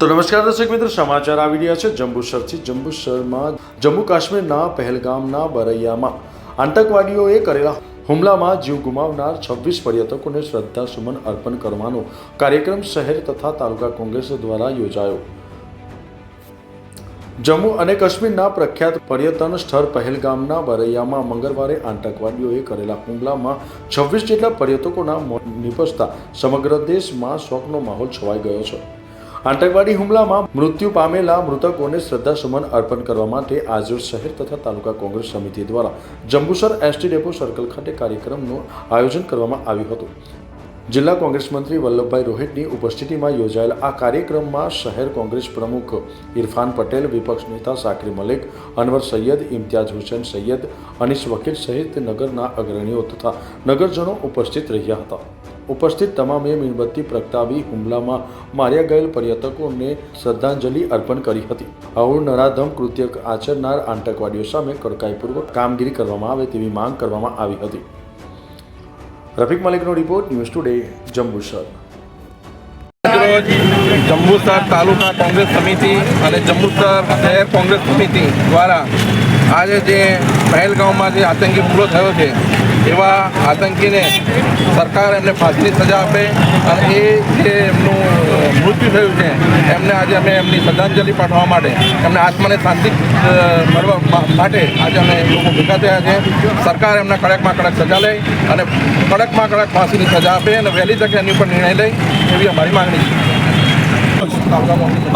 તો નમસ્કાર દર્શક મિત્રો, સમાચાર આવી રહ્યા છે જંબુસરથી. જંબુસરમાં જમ્મુ કાશ્મીરના પહેલગામના બરૈયામાં આતંકવાદીઓએ કરેલા હુમલામાં જીવ ગુમાવનાર છવ્વીસ પર્યટકોને શ્રદ્ધાસુમન અર્પણ કરવાનો કાર્યક્રમ શહેર તથા તાલુકા કોંગ્રેસ દ્વારા યોજાયો. જમ્મુ અને કાશ્મીરના પ્રખ્યાત પર્યટન સ્થળ પહેલગામના બરૈયામાં મંગળવારે આતંકવાદીઓએ કરેલા હુમલામાં છવ્વીસ જેટલા પર્યટકોના મોત નિપજતા સમગ્ર દેશમાં શોકનો માહોલ છવાઈ ગયો છે. આતંકવાદી હુમલામાં મૃત્યુ પામેલા મૃતકોને શ્રદ્ધાસુમન અર્પણ કરવા માટે આજરોજ શહેર તથા તાલુકા કોંગ્રેસ સમિતિ દ્વારા જંબુસર એસટી ડેપો સર્કલ ખાતે કાર્યક્રમનું આયોજન કરવામાં આવ્યું હતું. જિલ્લા કોંગ્રેસ મંત્રી વલ્લભભાઈ રોહિતની ઉપસ્થિતિમાં યોજાયેલ આ કાર્યક્રમમાં શહેર કોંગ્રેસ પ્રમુખ ઇરફાન પટેલ, વિપક્ષ નેતા સાકરી મલિક, અનવર સૈયદ, ઇમ્તિયાઝ હુસેન સૈયદ અનિશ વકીલ સહિત નગરના અગ્રણીઓ તથા નગરજનો ઉપસ્થિત રહ્યા હતા. ઉપસ્થિત તમામે મીણબત્તી પ્રગટાવી હુમલામાં માર્યા ગયેલ પર્યટકોને શ્રદ્ધાંજલિ અર્પણ કરી હતી. આવું નરાધમ કૃત્ય આચરનાર આતંકવાદીઓ સામે કડકાઈપૂર્વક કામગીરી કરવામાં આવે તેવી માંગ કરવામાં આવી હતી. Rafiq મલિકનો report news today, Jambusar. Jambusar તાલુકા કોંગ્રેસ સમિતિ અને જંબુસર શહેર કોંગ્રેસ સમિતિ દ્વારા આજે જે પહેલગામમાં જે આતંકી હુમલો થયો છે, એવા આતંકીને સરકાર એમને ફાંસીની સજા આપે અને એ જે એમનું મૃત્યુ થયું છે, એમને આજે અમે એમની શ્રદ્ધાંજલિ પાઠવવા માટે, એમને આત્માને શાંતિ મળવા માટે આજે અમે લોકો ભેગા થયા છે. સરકાર એમના કડકમાં કડક સજા લે અને કડકમાં કડક ફાંસીની સજા આપે અને વહેલી તકે એની ઉપર નિર્ણય લે એવી અમારી માંગણી છે.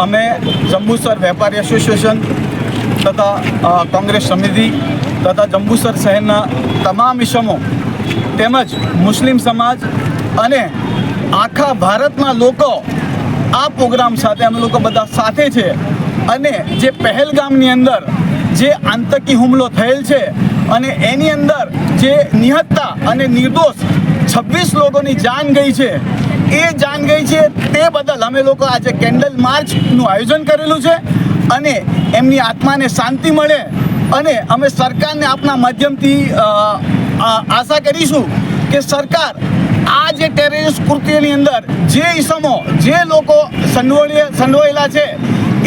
અમે જંબુસર વેપારી એસોસિએશન તથા કોંગ્રેસ સમિતિ તથા જંબુસર શહેરના તમામ ઇસમો તેમજ મુસ્લિમ સમાજ અને આખા ભારતના લોકો આ પ્રોગ્રામ સાથે અમે લોકો બધા સાથે છે. અને જે પહેલગામની અંદર જે આતંકી હુમલો થયેલ છે અને એની અંદર જે નિહત્તા અને નિર્દોષ છવ્વીસ લોકોની જાન ગઈ છે, એ જાન ગઈ છે, તે બદલ અમે લોકો આજે કેન્ડલ માર્ચનું આયોજન કરેલું છે. અને એમની આત્માને શાંતિ મળે અને અમે સરકારને આપના માધ્યમથી આશા કરીશું કે સરકાર આ જે ટેરરિસ્ટ કૃત્યની અંદર જે ઈસમો, જે લોકો સંડોળે સંડોવાયેલા છે,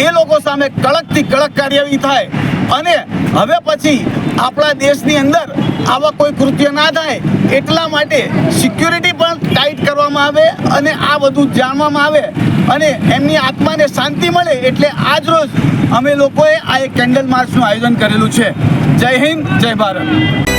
એ લોકો સામે કડકથી કડક કાર્યવાહી થાય અને હવે પછી આપણા દેશની અંદર આવા કોઈ કૃત્ય ના થાય એટલા માટે સિક્યુરિટી પણ ટાઈટ કરવામાં આવે અને આ બધું જાણવામાં આવે અને એમની આત્માને શાંતિ મળે એટલે આજ રોજ અમે લોકોએ આ એક કેન્ડલ માર્ચનું આયોજન કરેલું છે. જય હિન્દ, જય ભારત.